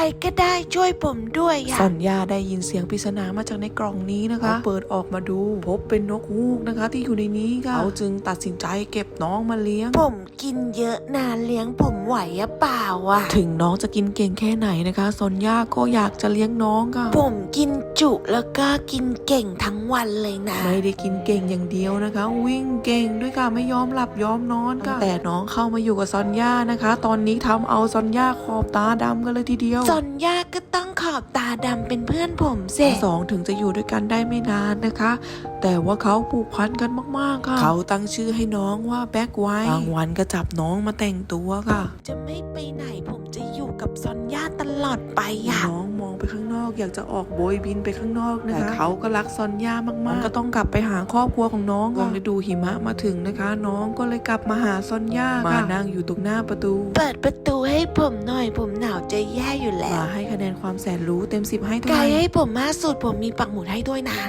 รก็ได้ช่วยผมด้วยอะสัญญาได้ยินเสียงปริศนามาจากในกล่องนี้นะคะเขาเปิดออกมาดู พบเป็นนกฮูกนะคะ ที่อยู่ในนี้ค่ะเขาจึงตัดสินใจเก็บน้องมาเลี้ยง ผมกินเยอะนานเลี้ยงผมไหวอะเปล่าอะถึงน้องจะกินเก่งแค่ไหนนะคะซอนย่าก็อยากจะเลี้ยงน้องค่ะ ผมกินจุแล้วก็กินเก่งทั้งวันเลยนะ ไม่ได้กินเก่งอย่างเดียวนะคะ วิ่งเก่งด้วยค่ะไม่ยอมหลับยอมนอนค่ะแต่น้องเข้ามาอยู่กับซอนย่านะคะ ตอนนี้ทำเอาซอนย่าขอบตาดำกันเลยทีเดียวซอนยาก็ต้องขอบตาดำเป็นเพื่อนผมเสทั้งสองถึงจะอยู่ด้วยกันได้ไม่นานนะคะ แต่ว่าเขาผูกพันกันมากๆค่ะ เขาตั้งชื่อให้น้องว่าแบ็กไว้บางวันก็จับน้องมาแต่งตัวค่ะ จะไม่ไปไหนผมจะอยู่กับซอนยาตลอดไปอะน้องมองไปข้างนอกอยากจะออกโบยบินไปข้างนอกนะคะแต่เขาก็รักซอนย่ามากๆ ก็ต้องกลับไปหาครอบครัวของน้องก่อนฤดูหิมะมาถึงนะคะ น้องก็เลยกลับมาหาซอนย่ามานั่งอยู่ตรงหน้าประตู เปิดประตูให้ผมหน่อยผมหนาวจะแย่อยู่แล้วมาให้คะแนนความแสนรู้เต็มสิบให้เท่าไกไหลร่ให้ผมมากสุดผมมีปักหมุดให้ด้วยนะ